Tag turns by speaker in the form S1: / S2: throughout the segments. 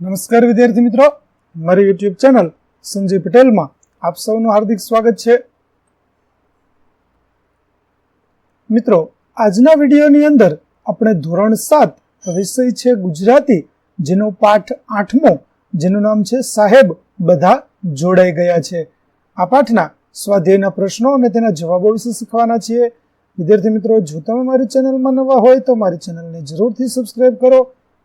S1: નમસ્કાર વિદ્યાર્થી મિત્રો. મારી યુટ્યુબ ચેનલ સંજય પટેલમાં આપ સૌનું હાર્દિક સ્વાગત છે. મિત્રો, આજના વિડીયોની અંદર આપણે ધોરણ સાત વિષય છે ગુજરાતી, જેનો પાઠ આઠમો, જેનું નામ છે સાહેબ બધા જોડાઈ ગયા છે. આ પાઠના સ્વાધ્યાયના પ્રશ્નો અને તેના જવાબો વિશે શીખવાના છીએ. વિદ્યાર્થી મિત્રો, જો તમે મારી ચેનલમાં નવા હોય તો મારી ચેનલને જરૂરથી સબસ્ક્રાઈબ કરો.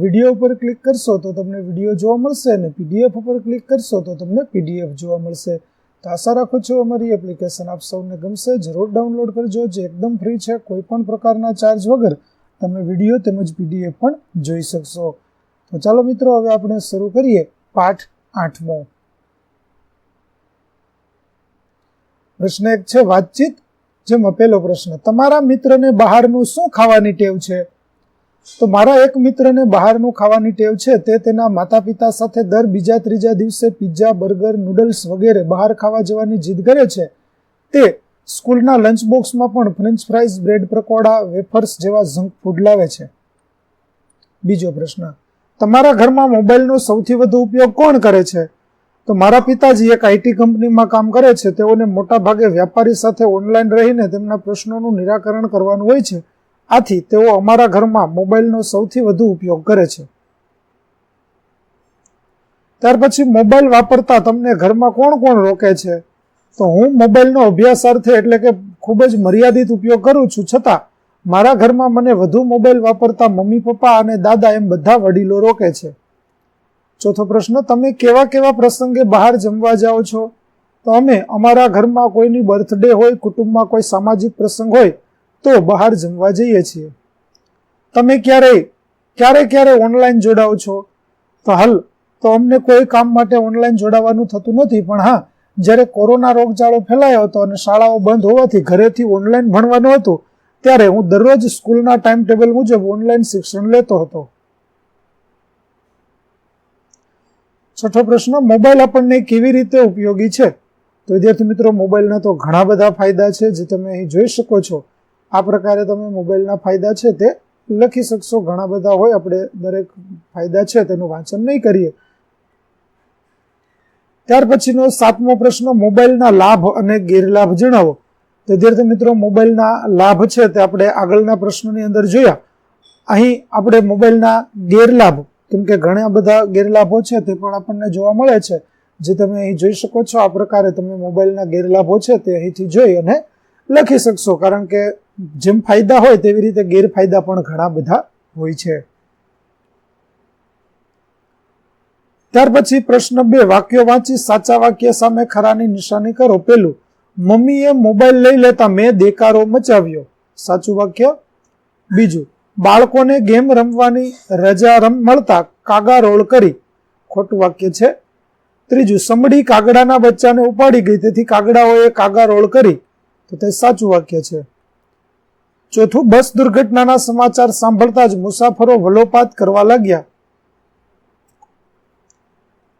S1: વીડિયો ઉપર ક્લિક કરશો તો તમને વીડિયો જોવા મળશે અને પીડીએફ ઉપર ક્લિક કરશો તો તમને પીડીએફ જોવા મળશે. તો આશા રાખું છું અમારી એપ્લિકેશન આપ સૌને ગમશે. જરૂર ડાઉનલોડ કરજો. જે એકદમ ફ્રી છે કોઈ પણ પ્રકારના ચાર્જ વગર તમે વીડિયો તેમજ પીડીએફ પણ જોઈ શકશો. તો ચાલો મિત્રો, હવે આપણે શરૂ કરીએ પાઠ આઠમો. પ્રશ્ન એક છે, વાતચીત જેમાં આપેલો પ્રશ્ન, તમારા મિત્રને બહારનું શું ખાવાની ટેવ છે? તો મારા એક મિત્રને બહારનું ખાવાની ટેવ છે, તે તેના માતા પિતા સાથે દર બીજા ત્રીજા દિવસે પિઝા બર્ગર નૂડલ્સ વગેરે બહાર ખાવા જવાની જીદ કરે છે. તે સ્કૂલના લંચ બોક્સમાં પણ French fries bread pakoda wafers જેવા જંક ફૂડ લાવે છે. બીજો પ્રશ્ન, તમારા ઘરમાં મોબાઈલનો સૌથી વધુ ઉપયોગ કોણ કરે છે? તો મારા પિતાજી એક આઈટી કંપનીમાં કામ કરે છે, તેઓને મોટા ભાગે વ્યાપારી સાથે ઓનલાઈન રહીને તેમના પ્રશ્નોનું નિરાકરણ કરવાનું હોય છે. આથી તેઓ અમારા ઘરમાં મોબાઈલનો સૌથી વધુ ઉપયોગ કરે છે. ત્યાર પછી મોબાઈલ વાપરતા તમને ઘરમાં કોણ કોણ રોકે છે? તો હું મોબાઈલનો અભ્યાસાર્થે એટલે કે ખૂબ જ મર્યાદિત ઉપયોગ કરું છું. છતાં, મારા ઘરમાં મને વધુ મોબાઈલ વાપરતા મમ્મી, પપ્પા અને દાદા એમ બધા વડીલો રોકે છે. ચોથો પ્રશ્ન, તમે કેવા કેવા પ્રસંગે બહાર જમવા જાઓ છો? તો અમે અમારા ઘરમાં કોઈની બર્થડે હોય, કુટુંબમાં કોઈ સામાજિક પ્રસંગ હોય તો બહાર જમવા જઈએ છીએ. તમે ક્યારે ક્યારે ક્યારે ઓનલાઈન જોડાઓ છો? તો હાલ, તો અમને કોઈ કામ માટે ઓનલાઈન જોડાવાનું થતું નથી, પણ હા, જ્યારે કોરોના રોગચાળો ફેલાયો હતો અને શાળાઓ બંધ હોવાથી ઘરેથી ઓનલાઈન ભણવાનું હતું, ત્યારે હું દરરોજ સ્કૂલના ટાઈમ ટેબલ મુજબ ઓનલાઈન શિક્ષણ લેતો હતો. છઠ્ઠો પ્રશ્ન મોબાઈલ આપણને કેવી રીતે ઉપયોગી છે? તો વિદ્યાર્થી મિત્રો મોબાઈલના તો ઘણા બધા ફાયદા છે, જે તમે અહીં જોઈ શકો છો. આ પ્રકારે તમે મોબાઈલના ફાયદા છે તે લખી શકશો. ઘણા બધા હોય, આપણે દરેક ફાયદા છે તેનું વાંચન નહીં કરીએ. ત્યાર પછીનો સાતમો પ્રશ્ન, મોબાઈલના લાભ અને ગેરલાભ જણાવો. વિદ્યાર્થી મિત્રો, મોબાઈલના લાભ છે તે આપણે આગળના પ્રશ્નોની અંદર જોયા. અહીં આપણે મોબાઈલના ગેરલાભ, કેમ કે ઘણા બધા ગેરલાભો છે તે પણ આપણને જોવા મળે છે. જે તમે અહીં જોઈ શકો છો, આ પ્રકારે તમે મોબાઈલના ગેરલાભો છે તે અહીંથી જોઈ અને લખી શકશો, કારણ કે જેમ ફાયદા હોય તેવી રીતે ગેરફાયદા પણ ઘણા બધા હોય છે. ત્યાર પછી પ્રશ્ન બે, વાક્યો વાંચી સાચા વાક્ય સામે ખરાની નિશાની કરો. પેલું, મમ્મીએ મોબાઈલ લઈ લેતા મેં દેકારો મચાવ્યો. સાચું વાક્ય? બીજું, બાળકોને ગેમ રમવાની રજા રમ મળતા કાગા રોળ કરી. ખોટું વાક્ય છે. ત્રીજું, સમડી કાગડાના બચ્ચાને ઉપાડી ગઈ, તેથી કાગડાઓએ કાગા રોળ કરી. તો તે સાચું વાક્ય છે. ચોથું, બસ દુર્ઘટનાના સમાચાર સાંભળતા જ મુસાફરો વલોપાત કરવા લાગ્યા.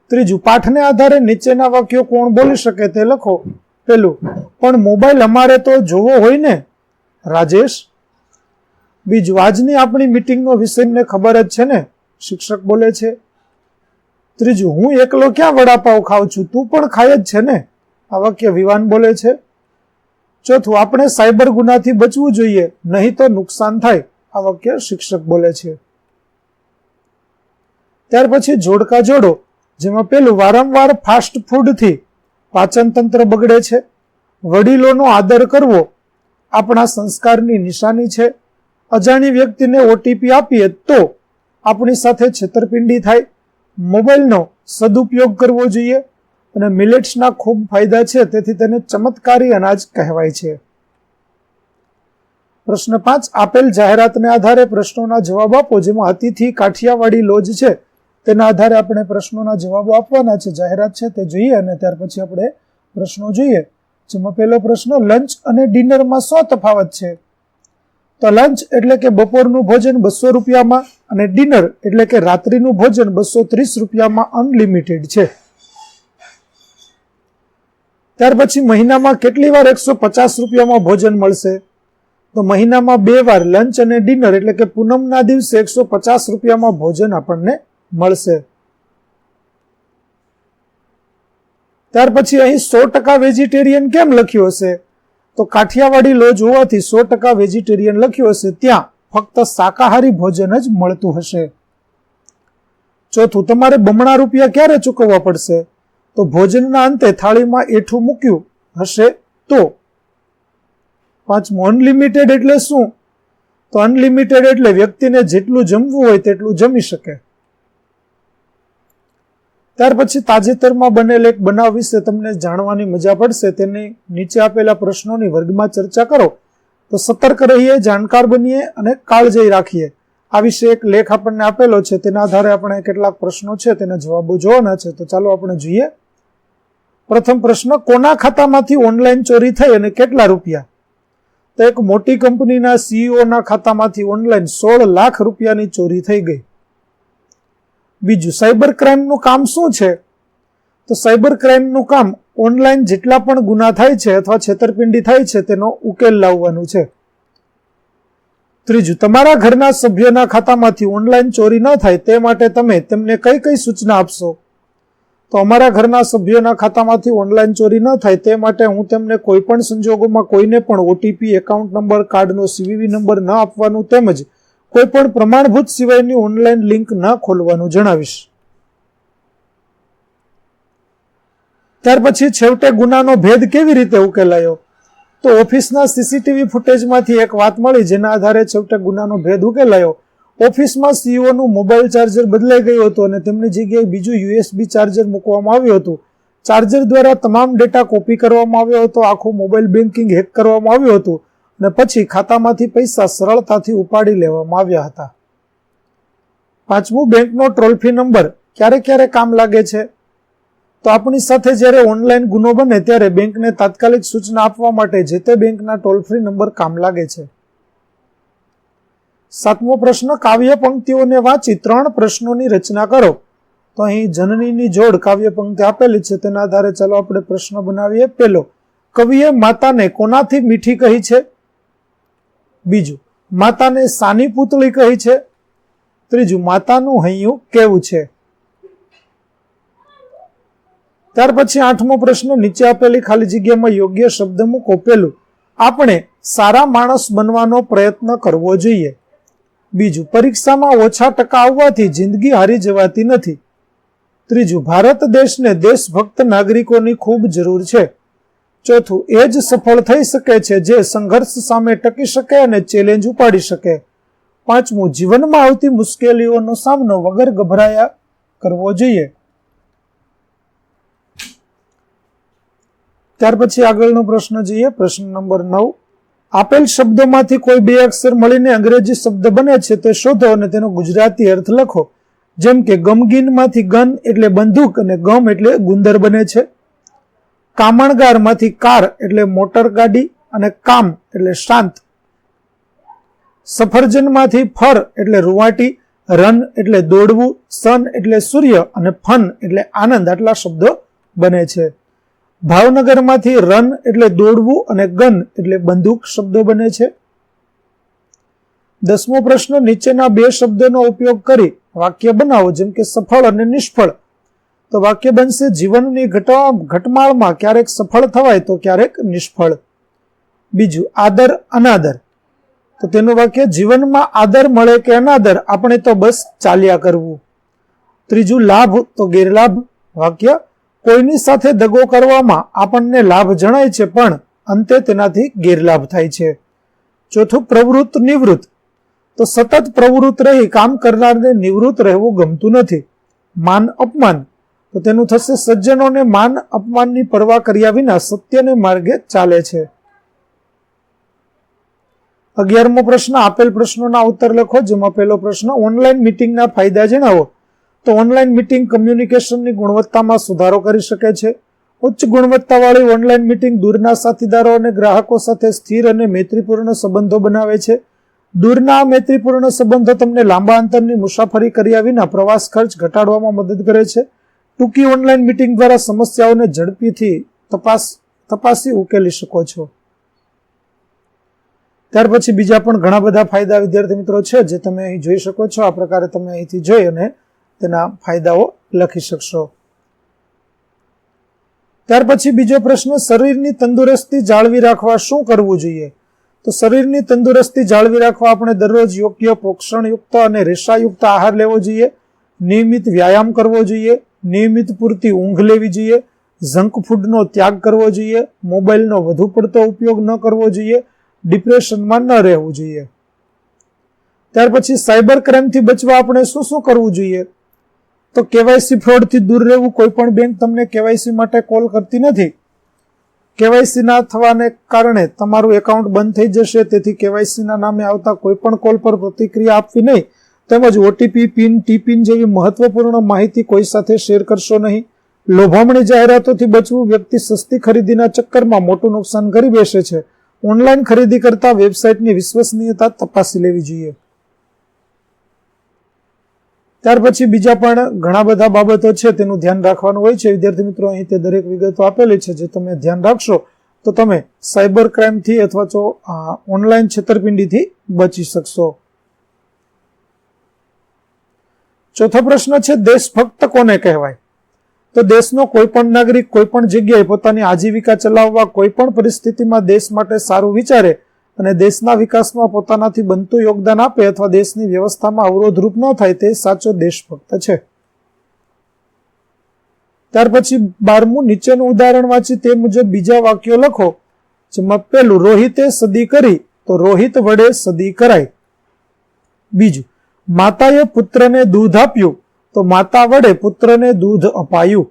S1: ત્રીજું, પાઠને આધારે નીચેના વાક્યો કોણ બોલી શકે તે લખો. પેલું પણ મોબાઈલ અમારે તો જોવો હોય ને? રાજેશ. બીજું, આજની આપણી મિટિંગનો વિષય મને ખબર જ છે ને? શિક્ષક બોલે છે. ત્રીજું, હું એકલો ક્યાં વડાપાવ ખાઉં છું? તું પણ ખાય જ છે ને? આ વાક્ય વિવાન બોલે છે. ચોથું, આપણે સાયબર ગુનાથી બચવું જોઈએ, નહીં તો નુકસાન થાય, આ વાક્ય શિક્ષક બોલે છે. ત્યાર પછી જોડકા જોડો, જેમાં પેલું વારંવાર ફાસ્ટ ફૂડથી પાચન તંત્ર બગડે છે, વડીલોનો આદર કરવો, આપણા સંસ્કારની નિશાની છે, અજાણી વ્યક્તિને ઓટીપી આપીએ તો આપણી સાથે છેતરપિંડી થાય, મોબાઈલનો સદુપયોગ કરવો જોઈએ અને મિલેટ્સના ખૂબ ફાયદા છે, તેથી તેને ચમત્કારી અનાજ કહેવાય છે. પ્રશ્ન પાંચ, આપેલ જાહેરાતને આધારે પ્રશ્નોના જવાબ આપો, જેમાં અતિથિ કાઠિયાવાડી લોજ છે, તેના આધારે આપણે પ્રશ્નોના જવાબો આપવાના છે. જાહેરાત છે તે જોઈએ અને ત્યાર પછી આપણે પ્રશ્નો જોઈએ. જેમાં પહેલો પ્રશ્ન, લંચ અને ડિનરમાં શું તફાવત છે. તો લંચ એટલે કે બપોરનું ભોજન બસો રૂપિયામાં અને ડિનર એટલે કે રાત્રિનું ભોજન બસો ત્રીસ રૂપિયામાં અનલિમિટેડ છે. ત્યાર પછી મહિનામાં કેટલી વાર એકસો પચાસ રૂપિયામાં ભોજન મળશે? તો મહિનામાં બે વાર લંચ અને ડિનર એટલે કે પૂનમના દિવસે એકસો પચાસ રૂપિયામાં ભોજન આપણને મળશે. ત્યાર પછી અહીં સો ટકા વેજીટેરિયન કેમ લખ્યું હશે? તો કાઠિયાવાડી લોજ હોવાથી સો ટકા વેજીટેરિયન લખ્યું હશે. ત્યાં ફક્ત શાકાહારી ભોજન જ મળતું હશે. ચોથું, તમારે બમણા રૂપિયા ક્યારે ચૂકવવા પડશે? તો ભોજનના અંતે થાળીમાં એઠું મૂક્યું હશે તો? પાંચમું અનલિમિટેડ એટલે શું? તો અનલિમિટેડ એટલે વ્યક્તિને જેટલું જમવું હોય તેટલું જમી શકે. ત્યાર પછી તાજેતરમાં બનેલ એક બનાવ વિશે તમને જાણવાની મજા પડશે. તેની નીચે આપેલા પ્રશ્નોની વર્ગમાં ચર્ચા કરો. તો સતર્ક રહીએ, જાણકાર બનીએ અને કાળજી રાખીએ. આ વિશે એક લેખ આપણને આપેલો છે. તેના આધારે આપણે કેટલાક પ્રશ્નો છે, તેના જવાબો જોવાના છે. તો ચાલો આપણે જોઈએ. પ્રથમ પ્રશ્ન, કોના ખાતામાંથી ઓનલાઈન ચોરી થઈ અને કેટલા રૂપિયા? તો એક મોટી કંપનીના સીઈઓના ખાતામાંથી ઓનલાઈન સોળ લાખ રૂપિયાની ચોરી થઈ ગઈ. બીજું, સાયબર ક્રાઇમનું કામ શું છે? તો સાયબર ક્રાઇમનું કામ ઓનલાઈન જેટલા પણ ગુના થાય છે અથવા છેતરપિંડી થાય છે તેનો ઉકેલ લાવવાનું છે. ત્રીજું, તમારા ઘરના સભ્યના ખાતામાંથી ઓનલાઈન ચોરી ન થાય તે માટે તમે તેમને કઈ કઈ સૂચના આપશો? તો અમારા ઘરના સભ્યોના ખાતામાંથી ઓનલાઈન ચોરી ન થાય તે માટે હું તેમને કોઈ પણ સંજોગોમાં કોઈને પણ ઓટીપી એકાઉન્ટ નંબર કાર્ડનો સીવીવી નંબર ન આપવાનું તેમજ કોઈ પણ પ્રમાણભૂત સિવાયની ઓનલાઈન લિંક ન ખોલવાનું જણાવીશ. ત્યાર પછી છેવટે ગુનાનો ભેદ કેવી રીતે ઉકેલાયો? તો ઓફિસના સીસીટીવી ફૂટેજમાંથી એક વાત મળી જેના આધારે છેવટે ગુનાનો ભેદ ઉકેલાયો. ઓફિસમાં સીઓનું મોબાઈલ ચાર્જર બદલાઈ ગયું હતું અને તેમની જગ્યાએ બીજું યુએસબી ચાર્જર મૂકવામાં આવ્યું હતું. ચાર્જર દ્વારા તમામ ડેટા કોપી કરવામાં આવ્યો હતો, આખું મોબાઈલ બેન્કિંગ હેક કરવામાં આવ્યું હતું અને પછી ખાતામાંથી પૈસા સરળતાથી ઉપાડી લેવામાં આવ્યા હતા. પાંચમું, બેંકનો ટોલ ફ્રી નંબર ક્યારે ક્યારે કામ લાગે છે? તો આપણી સાથે જ્યારે ઓનલાઈન ગુનો બને ત્યારે બેંકને તાત્કાલિક સૂચના આપવા માટે જે તે બેંકના ટોલ ફ્રી નંબર કામ લાગે છે. સાતમો પ્રશ્ન, કાવ્ય પંક્તિઓને વાંચી ત્રણ પ્રશ્નોની રચના કરો. તો અહીં જનનીની જોડ કાવ્ય પંક્તિ આપેલી છે, તેના આધારે ચાલો આપણે પ્રશ્ન બનાવીએ. પેલો, કવિએ માતાને કોનાથી મીઠી કહી છે? બીજું, માતાને સાની પૂતળી કહી છે? ત્રીજું, માતાનું હૈયું કેવું છે? ત્યાર પછી આઠમો પ્રશ્ન, નીચે આપેલી ખાલી જગ્યામાં યોગ્ય શબ્દ મૂકો. પેલું, આપણે સારા માણસ બનવાનો પ્રયત્ન કરવો જોઈએ. બીજું, પરીક્ષામાં ઓછા ટકા આવવાથી જિંદગી હારી જવાતી નથી. ત્રીજું, ભારત દેશને દેશભક્ત નાગરિકોની ખૂબ જરૂર છે. ચોથું, એ જ સફળ થઈ શકે છે જે સંઘર્ષ સામે ટકી શકે અને ચેલેન્જ ઉપાડી શકે. પાંચમું, જીવનમાં આવતી મુશ્કેલીઓનો સામનો વગર ગભરાયા કરવો જોઈએ. ત્યાર પછી આગળનો પ્રશ્ન જોઈએ. પ્રશ્ન નંબર નવ આપેલ શબ્દોમાંથી કોઈ બે અક્ષર મળીને અંગ્રેજી શબ્દ બને છે તે શોધો અને તેનો ગુજરાતી અર્થ લખો. જેમ કે ગમગીનમાંથી ગન એટલે બંદૂક અને ગમ એટલે ગુંદર બને છે. કામણગારમાંથી કાર એટલે મોટર ગાડી અને કામ એટલે શાંત. સફરજનમાંથી ફર એટલે રૂવાટી, રન એટલે દોડવું, સન એટલે સૂર્ય અને ફન એટલે આનંદ આટલા શબ્દો બને છે. ભાવનગરમાંથી રન એટલે દોડવું અને ગન એટલે બંદૂક શબ્દો બને છે. દસમો પ્રશ્ન, નીચેના બે શબ્દોનો ઉપયોગ કરી વાક્ય બનાવો, જેમ કે સફળ અને નિષ્ફળ. તો વાક્ય બનશે, જીવનની ઘટમાળમાં ક્યારેક સફળ થવાય તો ક્યારેક નિષ્ફળ. બીજું, આદર, અનાદર. તો તેનું વાક્ય, જીવનમાં આદર મળે કે અનાદર, આપણે તો બસ ચાલ્યા કરવું. ત્રીજું, લાભ તો ગેરલાભ. વાક્ય કોઈની સાથે દગો કરવામાં આપણને લાભ જણાય છે, પણ અંતે તેનાથી ગેરલાભ થાય છે. ચોથું, પ્રવૃત્ત નિવૃત્ત. તો સતત પ્રવૃત્ત રહી કામ કરનારને નિવૃત્ત રહેવું ગમતું નથી. માન અપમાન. તો તેનું થશે સજ્જનોને માન અપમાનની પરવા કર્યા વિના સત્યને માર્ગે ચાલે છે. અગિયારમો પ્રશ્ન, આપેલ પ્રશ્નોના ઉત્તર લખો, જેમાં પહેલો પ્રશ્ન, ઓનલાઈન મિટિંગના ફાયદા જણાવો. તો ઓનલાઈન મિટિંગ કમ્યુનિકેશનની ગુણવત્તામાં સુધારો કરી શકે છે. ઉચ્ચ ગુણવત્તાવાળી ઓનલાઈન મીટિંગ દૂરના સાથીદારો અને ગ્રાહકો સાથે સ્થિર અને મૈત્રીપૂર્ણ સંબંધો બનાવે છે. દૂરના મૈત્રીપૂર્ણ સંબંધો તમને લાંબા અંતરની મુસાફરી કર્યા વિના પ્રવાસ ખર્ચ ઘટાડવામાં મદદ કરે છે. ટૂંકી ઓનલાઈન મીટિંગ દ્વારા સમસ્યાઓને ઝડપીથી તપાસ, તપાસી ઉકેલી શકો છો. ત્યાર પછી બીજા પણ ઘણા બધા ફાયદા વિદ્યાર્થી મિત્રો છે, જે તમે અહીં જોઈ શકો છો. આ પ્રકારે તમે અહીંથી જોઈ અને તેના ફાયદાઓ લખી શકશો. ત્યાર પછી બીજો પ્રશ્ન, શરીરની તંદુરસ્તી જાળવી રાખવા શું કરવું જોઈએ? તો શરીરની તંદુરસ્તી જાળવી રાખવા આપણે દરરોજ યોગ્ય પોષણયુક્ત અને રેશાયુક્ત આહાર લેવો જોઈએ, નિયમિત વ્યાયામ કરવો જોઈએ, નિયમિત પૂરતી ઊંઘ લેવી જોઈએ, જંક ફૂડનો ત્યાગ કરવો જોઈએ, મોબાઈલનો વધુ પડતો ઉપયોગ ન કરવો જોઈએ, ડિપ્રેશનમાં ન રહેવું જોઈએ. ત્યાર પછી સાયબર ક્રાઇમથી બચવા આપણે શું શું કરવું જોઈએ? તો કેવાયસી ફ્રોડથી દૂર રહેવું કોઈ પણ બેંક તમને કેવાયસી માટે કોલ કરતી નથી. કેવાયસી ના થવાને કારણે તમારું એકાઉન્ટ બંધ થઈ જશે, તેથી કેવાયસીના નામે આવતા કોઈ પણ કોલ પર પ્રતિક્રિયા આપવી નહીં. તેમજ ઓટીપી, પિન, ટીપિન જેવી મહત્વપૂર્ણ માહિતી કોઈ સાથે શેર કરશો નહીં. લોભામણી જાહેરાતોથી બચવું વ્યક્તિ સસ્તી ખરીદીના ચક્કરમાં મોટું નુકસાન કરી બેસે છે. ઓનલાઈન ખરીદી કરતા વેબસાઇટની વિશ્વસનીયતા તપાસી લેવી જોઈએ. ત્યાર પછી બીજા પણ ઘણા બધા બાબતો છે, તેનું ધ્યાન રાખવાનું હોય છે. વિદ્યાર્થી મિત્રો, અહીં તે દરેક વિગતો આપેલી છે, જે તમે ધ્યાન રાખશો, તો તમે સાયબર ક્રાઇમથી અથવા તો ઓનલાઈન છેતરપિંડીથી બચી શકશો. ચોથો પ્રશ્ન છે દેશભક્ત કોને કહેવાય? તો દેશનો કોઈ પણ નાગરિક, કોઈ પણ જગ્યાએ પોતાની આજીવિકા ચલાવવા કોઈ પણ પરિસ્થિતિમાં દેશ માટે સારું વિચારે અને દેશના વિકાસમાં પોતાનાથી બનતું યોગદાન આપે અથવા દેશની વ્યવસ્થામાં અવરોધરૂપ ન થાય તે સાચો દેશભક્ત છે. ત્યાર પછી બારમું નીચેનું ઉદાહરણ વાંચી તે મુજબ બીજા વાક્યો લખો, જેમાં પેલું રોહિતે સદી કરી, તો રોહિત વડે સદી કરાય બીજું, માતાએ પુત્રને દૂધ આપ્યું, તો માતા વડે પુત્રને દૂધ અપાયું.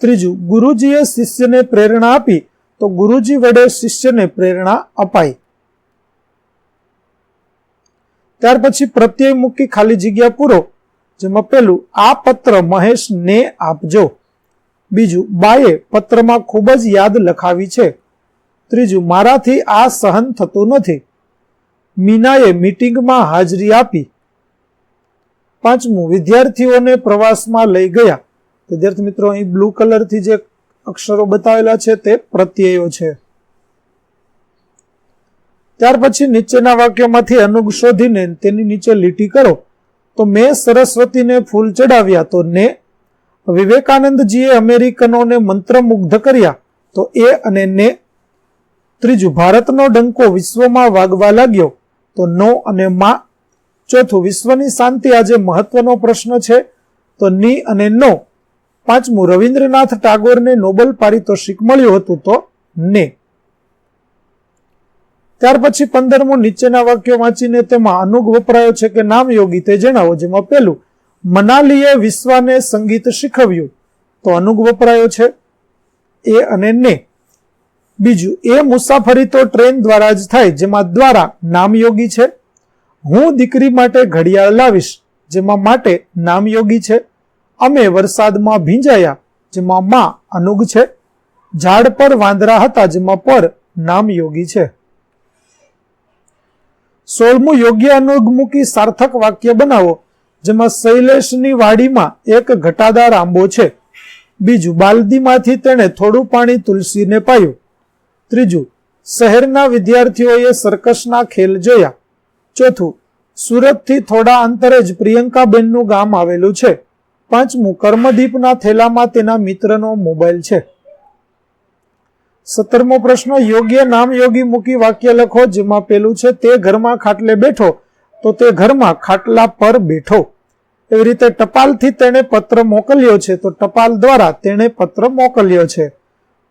S1: ત્રીજું, ગુરુજીએ શિષ્યને પ્રેરણા આપી તો ગુરુજી વડે શિષ્યને પ્રેરણા અપાઈ. ત્યાર પછી પ્રત્યય મૂકી ખાલી જગ્યા પૂરો, જેમાં પેલું, આ પત્ર મહેશ ને આપજો. બીજું, બાએ પત્રમાં ખૂબ જ યાદ લખાવી છે. ત્રીજું, મારાથી આ સહન થતું નથી. મીનાએ મીટિંગમાં હાજરી આપી. પાંચમું, વિદ્યાર્થીઓને પ્રવાસમાં લઈ ગયા. વિદ્યાર્થી મિત્રો, અહીં બ્લુ કલરથી જે અક્ષરો બતાવેલા છે તે પ્રત્યયો છે. ત્યાર પછી નીચેના વાક્યમાંથી અનુગ શોધીને તેની નીચે લીટી કરો. તો મેં સરસ્વતીને ફૂલ ચડાવ્યા. તો ને વિવેકાનંદજીએ અમેરિકનોને મંત્રમુગ્ધ કર્યા. તો એ અને ને ત્રીજું, ભારતનો ડંકો વિશ્વમાં વાગવા લાગ્યો. તો નો અને માં. ચોથું, વિશ્વની શાંતિ આજે મહત્વનો પ્રશ્ન છે. તો ની અને નો. પાંચમું, રવિન્દ્રનાથ ટાગોરને નોબલ પારિતોષિક મળ્યું હતું તો ને. ત્યાર પછી પંદરમું, નીચેના વાક્યો વાંચીને તેમાં અનુગ વપરાયો છે કે નામ યોગી તે જણાવો, જેમાં પેલું મનાલીએ વિશ્વને સંગીત શીખવ્યું. તો અનુગ વપરાયો છે એ અને ને. બીજું, એ મુસાફરી તો ટ્રેન દ્વારા જ થાય, જેમાં દ્વારા નામયોગી છે. હું દીકરી માટે ઘડિયાળ લાવીશ, જેમાં માટે નામયોગી છે. અમે વરસાદમાં ભીંજાયા, જેમાં માં અનુગ છે. ઝાડ પર વાંદરા હતા, જેમાં પર નામ યોગી છે. સોળમું યોગ્ય અનુગ મૂકી સાર્થક વાક્ય બનાવો, જેમાં શૈલેષની વાડીમાં એક ઘટાદાર આંબો છે. બીજું, બાલદીમાંથી તેણે થોડું પાણી તુલસીને પાયું. ત્રીજું, શહેરના વિદ્યાર્થીઓએ સર્કસના ખેલ જોયા. ચોથું, સુરતથી થોડા અંતરે જ પ્રિયંકાબેનનું ગામ આવેલું છે. પાંચમું, કર્મદીપના થેલામાં તેના મિત્રનો મોબાઈલ છે. સત્તરમો પ્રશ્ન, યોગ્ય નામ યોગી મૂકી વાક્ય લખો, જેમાં પેલું છે, તે ઘરમાં ખાટલે બેઠો, તો તે ઘરમાં ખાટલા પર બેઠો. એવી રીતે ટપાલથી તેણે પત્ર મોકલ્યો છે, તો ટપાલ દ્વારા તેણે પત્ર મોકલ્યો છે.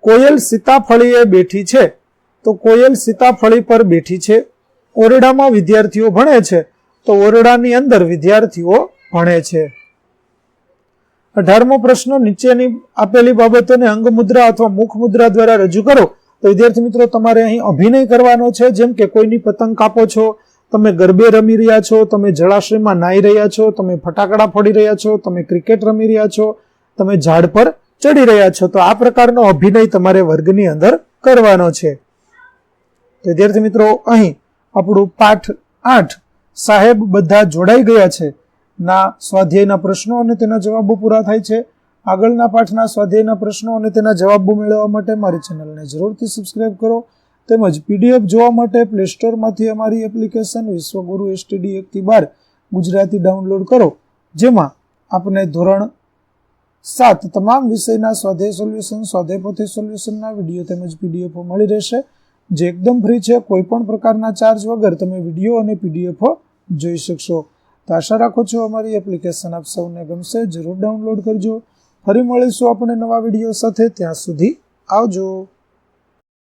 S1: કોયલ સીતાફળીએ બેઠી છે, તો કોયલ સીતાફળી પર બેઠી છે. ઓરડામાં વિદ્યાર્થીઓ ભણે છે, તો ઓરડાની અંદર વિદ્યાર્થીઓ ભણે છે. અઢારમો પ્રશ્ન નીચેની આપેલી બાબતોને અંગ મુદ્રા અથવા મુખ મુદ્રા દ્વારા રજૂ કરો. તો વિદ્યાર્થી મિત્રો, તમારે અહીં અભિનય કરવાનો છે, જેમ કે કોઈની પતંગ કાપો છો, તમે ગરબે રમી રહ્યા છો, તમે જળાશયમાં નાહી રહ્યા છો, તમે ફટાકડા ફોડી રહ્યા છો, તમે ક્રિકેટ રમી રહ્યા છો, તમે ઝાડ પર ચડી રહ્યા છો. તો આ પ્રકારનો અભિનય તમારે વર્ગની અંદર કરવાનો છે. તો વિદ્યાર્થી મિત્રો, અહીં આપણું પાઠ આઠ સાહેબ બધા જોડાઈ ગયા છે. ના સ્વાધ્યાયના પ્રશ્નો અને તેના જવાબો પૂરા થાય છે. આગળના પાઠના સ્વાધ્યાયના પ્રશ્નો અને તેના જવાબો મેળવવા માટે મારી ચેનલને જરૂરથી સબસ્ક્રાઇબ કરો. તેમજ પીડીએફ જોવા માટે પ્લે સ્ટોરમાંથી અમારી એપ્લિકેશન વિશ્વગુરુ એસટીડી એકથી બાર ગુજરાતી ડાઉનલોડ કરો. જેમાં આપને ધોરણ સાત તમામ વિષયના સ્વાધ્યાય સોલ્યુશન સ્વાધ્યાય પોથી સોલ્યુશનના વીડિયો તેમજ પીડીએફો મળી રહેશે. જે એકદમ ફ્રી છે, કોઈ પણ પ્રકારના ચાર્જ વગર તમે વીડિયો અને પીડીએફો જોઈ શકશો. તો આશા રાખો છો અમારી એપ્લિકેશન આપ સૌને ગમશે. જરૂર ડાઉનલોડ કરજો. ફરી મળીશું આપણે નવા વીડિયો સાથે. ત્યાં સુધી આવજો.